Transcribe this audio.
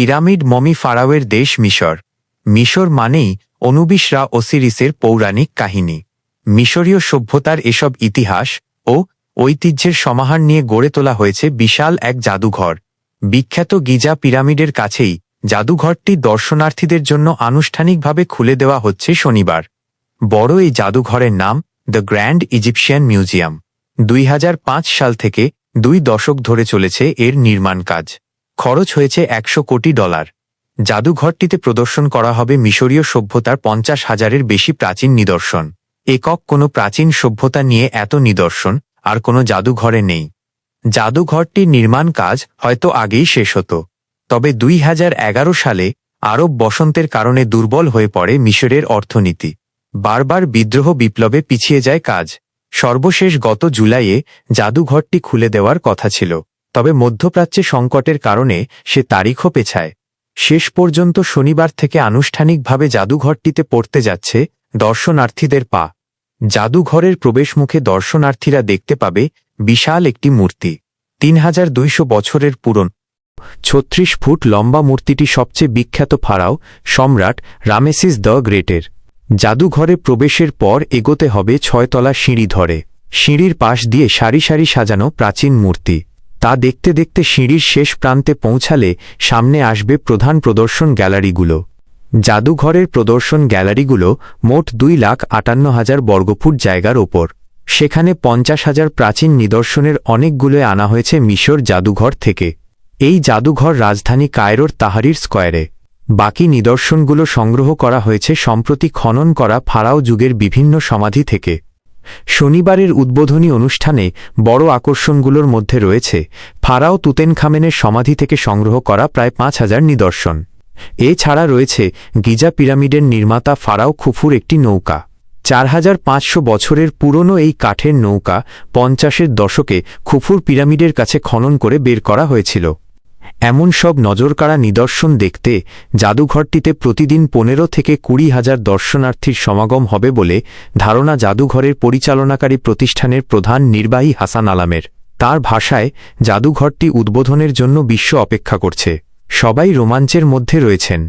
Pyramid mummy ফারাওয়ের দেশ মিশর। মিশর মানেই অনুবিশরা ওসিরিসের পৌরাণিক কাহিনী। মিশরীয় সভ্যতার এসব ইতিহাস ও ঐতিহ্যের সমাহার নিয়ে গড়ে তোলা হয়েছে বিশাল এক জাদুঘর। বিখ্যাত গিজা পিরামিডের কাছেই জাদুঘরটি দর্শনার্থীদের জন্য আনুষ্ঠানিকভাবে খুলে দেওয়া হচ্ছে শনিবার। বড় এই জাদুঘরের নাম দ্য গ্র্যান্ড ইজিপশিয়ান মিউজিয়াম। দুই হাজার পাঁচ সাল থেকে দুই দশক ধরে চলেছে এর নির্মাণ কাজ। খরচ হয়েছে একশো কোটি ডলার। জাদুঘরটিতে প্রদর্শন করা হবে মিশরীয় সভ্যতার পঞ্চাশ হাজারের বেশি প্রাচীন নিদর্শন। একক কোনো প্রাচীন সভ্যতা নিয়ে এত নিদর্শন আর কোনো জাদুঘরে নেই। জাদুঘরটির নির্মাণ কাজ হয়তো আগেই শেষ হতো। তবে দুই হাজার এগারো সালে আরব বসন্তের কারণে দুর্বল হয়ে পড়ে মিশরের অর্থনীতি। বারবার বিদ্রোহ বিপ্লবে পিছিয়ে যায় কাজ। সর্বশেষ গত জুলাইয়ে জাদুঘরটি খুলে দেওয়ার কথা ছিল। তবে মধ্যপ্রাচ্যে সংকটের কারণে সে তারিখও পেছায়। শেষ পর্যন্ত শনিবার থেকে আনুষ্ঠানিকভাবে জাদুঘরটিতে পড়তে যাচ্ছে দর্শনার্থীদের পা। জাদুঘরের প্রবেশমুখে দর্শনার্থীরা দেখতে পাবে বিশাল একটি মূর্তি। তিন হাজার দুইশো বছরের পুরন। ছত্রিশ ফুট লম্বা মূর্তিটি সবচেয়ে বিখ্যাত ফারাও সম্রাট রামেসিস দ্য গ্রেটের। জাদুঘরে প্রবেশের পর এগোতে হবে ছয়তলা সিঁড়ি ধরে। সিঁড়ির পাশ দিয়ে সারি সারি সাজানো প্রাচীন মূর্তি। তা দেখতে দেখতে সিঁড়ির শেষ প্রান্তে পৌঁছালে সামনে আসবে প্রধান প্রদর্শন গ্যালারিগুলো। জাদুঘরের প্রদর্শন গ্যালারিগুলো মোট দুই লাখ আটান্ন হাজার বর্গফুট জায়গার ওপর। সেখানে পঞ্চাশ হাজার প্রাচীন নিদর্শনের অনেকগুলোয় আনা হয়েছে মিশর জাদুঘর থেকে। এই জাদুঘর রাজধানী কায়রোর তাহারির স্কয়ারে। বাকি নিদর্শনগুলো সংগ্রহ করা হয়েছে সম্প্রতি খনন করা ফারাও যুগের বিভিন্ন সমাধি থেকে। শনিবারের উদ্বোধনী অনুষ্ঠানে বড় আকর্ষণগুলোর মধ্যে রয়েছে ফারাও তুতেনখামেনের সমাধি থেকে সংগ্রহ করা প্রায় পাঁচ হাজার নিদর্শন। এছাড়া রয়েছে গিজা পিরামিডের নির্মাতা ফারাও খুফুর একটি নৌকা। চার হাজার পাঁচশো বছরের পুরনো এই কাঠের নৌকা পঞ্চাশের দশকে খুফুর পিরামিডের কাছে খনন করে বের করা হয়েছিল। এমন সব নজরকাড়া নিদর্শন দেখতে জাদুঘরটিতে প্রতিদিন পনেরো থেকে কুড়ি হাজার দর্শনার্থীর সমাগম হবে বলে ধারণা জাদুঘরের পরিচালনাকারী প্রতিষ্ঠানের প্রধান নির্বাহী হাসান আলামের। তার ভাষায়, জাদুঘরটি উদ্বোধনের জন্য বিশ্ব অপেক্ষা করছে। সবাই রোমাঞ্চের মধ্যে রয়েছেন।